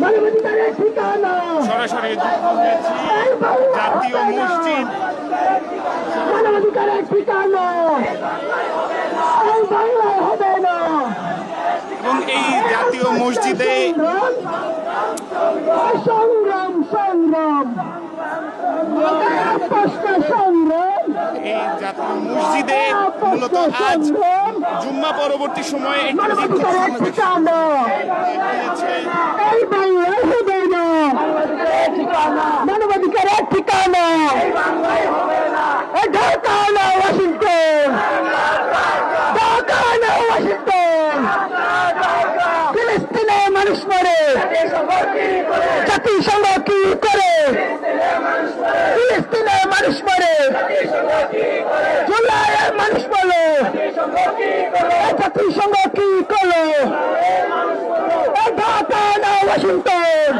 মানবাধিকারের ঠিকানা। সরাসরি জাতীয় মসজিদ। মানবাধিকারের ঠিকানা। বাংলায় হবে না। এবং এই জাতীয় মসজিদে সংগ্রাম সংগ্রাম। এই জাতীয় মসজিদে মূলত আজ জুম্মা পরবর্তী সময়ে মানবাধিকারের ঠিকানা। ঢাকা না ওয়াশিংটন। ঢাকা না ওয়াশিংটন। মানুষ মরে। জাতিসংঘ কি করে ফিলিস্তিনে মানুষ মরে জুলাইয়ের মানুষ বলে জাতিসংঘ কি করল এই ঢাকা না ওয়াশিংটন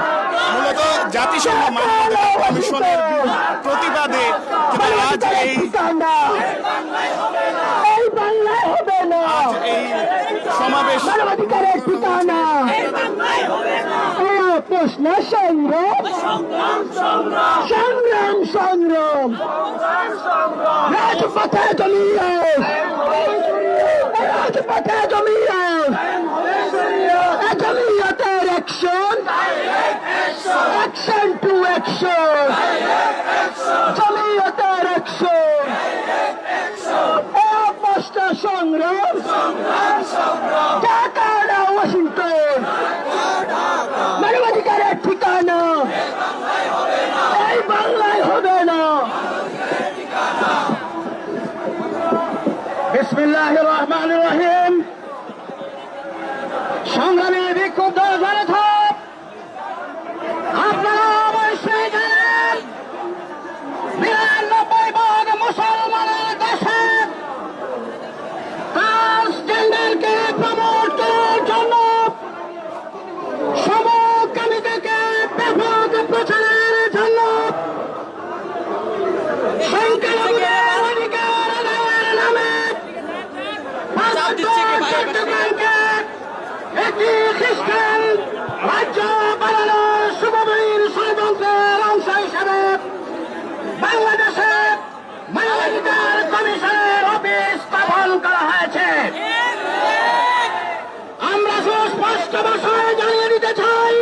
মূলত জাতিসংঘ মানবাধিকার কমিশনের প্রতিবাদে আজ এই আজ এই সমাবেশ প্রশ্ন সংগ্রাম। সংগ্রাম সংগ্রাম। রাজপথে জমিয়ে। রাজপথে জমিয়ে জমিয়তের অ্যাকশন অ্যাকশন জমিয়তের অ্যাকশন এই প্রশ্ন সংগ্রাম ঢাকা না ওয়াশিংটন মানবাধিকারের ঠিকানা এই বাংলায় হবে না বিসমিল্লাহ রহমান রহিম। সংগ্রামী বিক্ষুব্ধ জনতা একটি খ্রিস্টান রাজ্য বানানোর শুভবীর ষড়যন্ত্রের অংশ হিসেবে বাংলাদেশে মানবাধিকার কমিশনের অফিস স্থাপন করা হয়েছে। আমরা সুস্পষ্ট ভাষায় জানিয়ে দিতে চাই,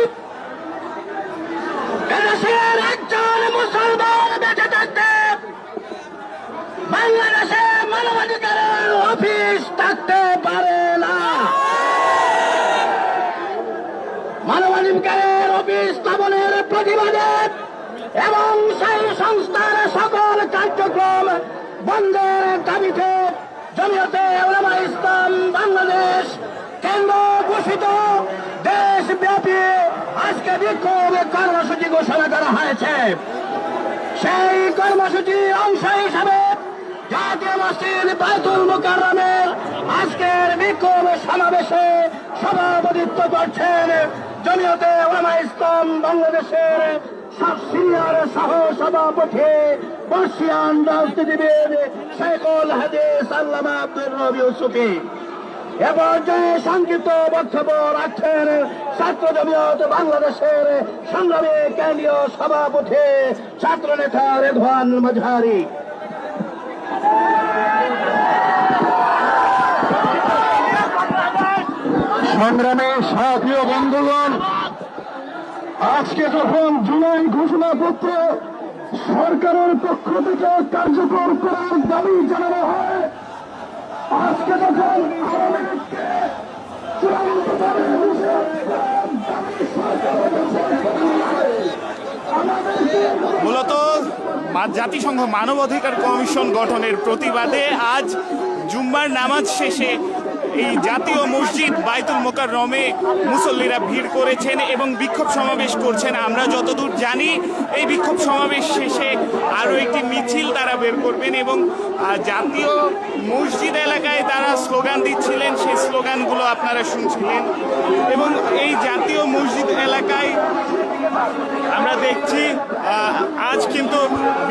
এদেশের একজন মুসলমান বাংলাদেশে মানবাধিকারের অফিস থাকতে পারে না মানবাধিকারের অফিস স্থাপনের প্রতিবাদে এবং সেই সংস্থার সকল কার্যক্রম বন্ধের দাবিতে জমিয়তে ওলামা ইসলাম বাংলাদেশ কেন্দ্র ঘোষিত। দেশব্যাপী আজকে বিক্ষোভ কর্মসূচি ঘোষণা করা হয়েছে। সেই কর্মসূচি অংশ হিসাবে জাতীয় মসজিদ বাইতুল মুকাররমের আজকের বিক্ষোভ সমাবেশে সভাপতিত্ব করছেন জমিয়তে ওলামা ইসলাম বাংলাদেশের সব সিনিয়র সহ সভাপতি বর্ষিয়ান রাজনীতিবিদ শেখুল হাদিস আল্লামা আব্দুর রবি ইউসুফি। এ পর্যায়ে সংক্ষিপ্ত বক্তব্য রাখছেন ছাত্র জমিয়ত বাংলাদেশের সংগ্রামী কেন্দ্রীয় সভাপতি ছাত্র নেতা রেধওয়ান মাঝারি সংগ্রামে সাথীয় বন্ধুগণ, আজকে যখন জুলাই ঘোষণাপত্র সরকারের পক্ষ থেকে কার্যকর করার দাবি জানানো হয়, আজকে যখন মূলত জাতিসংঘ মানবাধিকার কমিশন গঠনের প্রতিবাদে আজ জুম্মার নামাজ শেষে এই জাতীয় মসজিদ বাইতুল মোকাররমে মুসল্লিরা ভিড় করেছেন এবং বিক্ষোভ সমাবেশ করছেন। আমরা যতদূর জানি, এই বিক্ষোভ সমাবেশ শেষে আরও একটি মিছিল তারা বের করবেন এবং জাতীয় মসজিদ এলাকায় তারা স্লোগান দিচ্ছিলেন, সেই স্লোগানগুলো আপনারা শুনছিলেন। এবং এই জাতীয় মসজিদ এলাকায় আমরা দেখছি আজ কিন্তু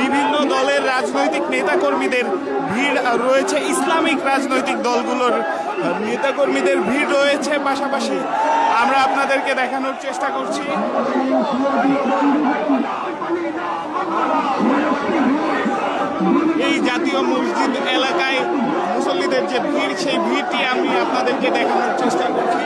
বিভিন্ন দলের রাজনৈতিক নেতাকর্মীদের ভিড় রয়েছে। ইসলামিক রাজনৈতিক দলগুলোর নেতা কর্মীদের ভিড় রয়েছে পাশাপাশি আমরা আপনাদেরকে দেখানোর চেষ্টা করছি। এই জাতীয় মসজিদ এলাকায় মুসল্লিদের যে ভিড়, সেই ভিড়টি আমি আপনাদেরকে দেখানোর চেষ্টা করছি।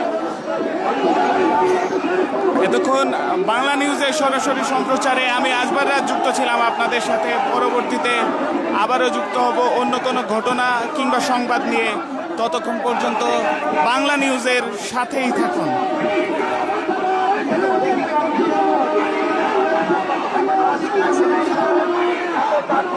এতক্ষণ বাংলা নিউজের সরাসরি সম্প্রচারে আমি আজবার রাত যুক্ত ছিলাম আপনাদের সাথে। পরবর্তীতে আবারও যুক্ত হব অন্য কোনো ঘটনা কিংবা সংবাদ নিয়ে। ততক্ষণ পর্যন্ত বাংলা নিউজের সাথেই থাকুন। আমরা